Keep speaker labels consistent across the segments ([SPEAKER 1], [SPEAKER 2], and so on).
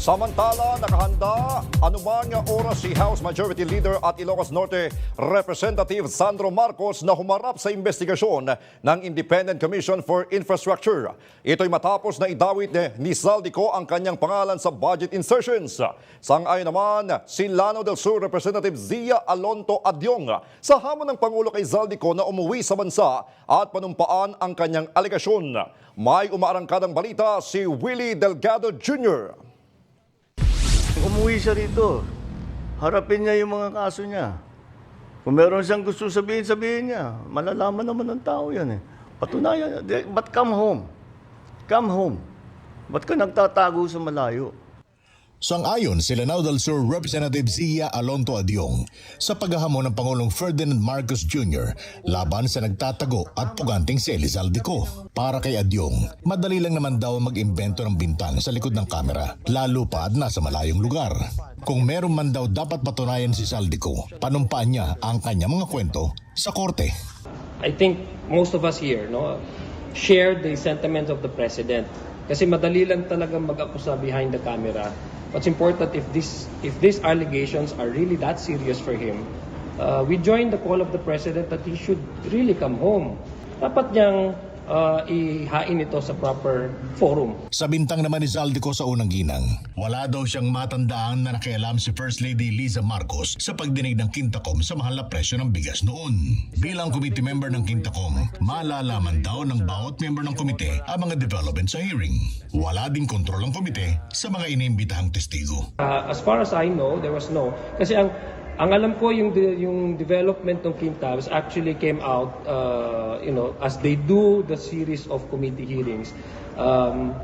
[SPEAKER 1] Samantala, nakahanda anumang oras si House Majority Leader at Ilocos Norte Representative Sandro Marcos na humarap sa investigasyon ng Independent Commission for Infrastructure. Ito'y matapos na idawit ni Zaldico ang kanyang pangalan sa budget insertions. Sang-ayon naman si Lano del Sur Representative Zia Alonto Adyong sa hamon ng Pangulo kay Zaldico na umuwi sa bansa at panumpaan ang kanyang alegasyon. May umaarangkadang balita si Willie Delgado Jr.
[SPEAKER 2] Umuwi siya rito. Harapin niya yung mga kaso niya. Kung meron siyang gusto sabihin, sabihin niya. Malalaman naman ng tao yan eh. Patunayan. But come home. Come home. Ba't ka nagtatago sa malayo?
[SPEAKER 3] Sang-ayon si Lanao del Sur Representative Zia Alonto Adyong sa paghahamon ng Pangulong Ferdinand Marcos Jr. laban sa nagtatago at puganting si Elizalde Co. Para kay Adyong, madali lang naman daw mag-imbento ng bintang sa likod ng kamera, lalo pa at nasa malayong lugar. Kung meron man daw dapat patunayan si Saldico, panumpaan niya ang kanyang mga kwento sa korte.
[SPEAKER 4] I think most of us here no share the sentiment of the president. Kasi madali lang talaga mag-akusa behind the camera. What's important if this if these allegations are really that serious for him, uh, we join the call of the president that he should really come home. Dapat niyang uh, ihain ito sa proper forum.
[SPEAKER 3] Sa bintang naman ni Zaldico sa unang ginang, wala daw siyang matandaan na nakialam si First Lady Liza Marcos sa pagdinig ng Quintacom sa mahal na presyo ng bigas noon. Bilang committee member ng Quintacom, malalaman daw ng bawat member ng komite ang mga development sa hearing. Wala ding kontrol ang komite sa mga iniimbitahang testigo.
[SPEAKER 4] Uh, as far as I know, there was no. Kasi ang ang alam ko yung yung development ng Quintabs actually came out uh, you know as they do the series of committee hearings um,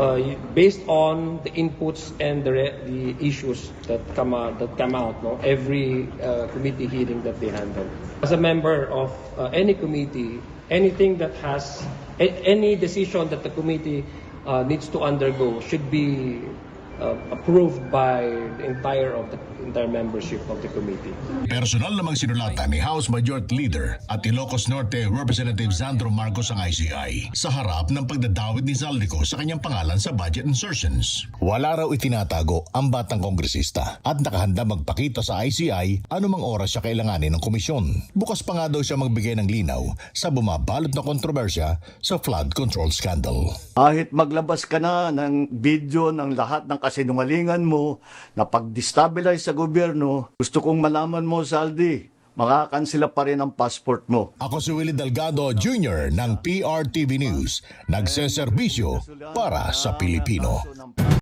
[SPEAKER 4] uh, based on the inputs and the re- the issues that come out that come out no? Every uh, committee hearing that they handle. As a member of uh, any committee anything that has any decision that the committee uh, needs to undergo should be uh, approved by the entire of the entire membership of the committee.
[SPEAKER 3] Personal namang sinulatan ni House Majority Leader at Ilocos Norte Representative Sandro Marcos ang ICI sa harap ng pagdadawit ni Zaldico sa kanyang pangalan sa budget insertions. Wala raw itinatago ang batang kongresista at nakahanda magpakita sa ICI anumang oras siya kailanganin ng komisyon. Bukas pa nga daw siya magbigay ng linaw sa bumabalot na kontrobersya sa flood control scandal.
[SPEAKER 2] Kahit maglabas ka na ng video ng lahat ng kasinungalingan mo na pag-destabilize sa gobyerno, gusto kong malaman mo, Saldi, makakansila pa rin ang passport mo.
[SPEAKER 3] Ako si Willie Delgado Jr. ng PRTV News, nagseserbisyo para sa Pilipino.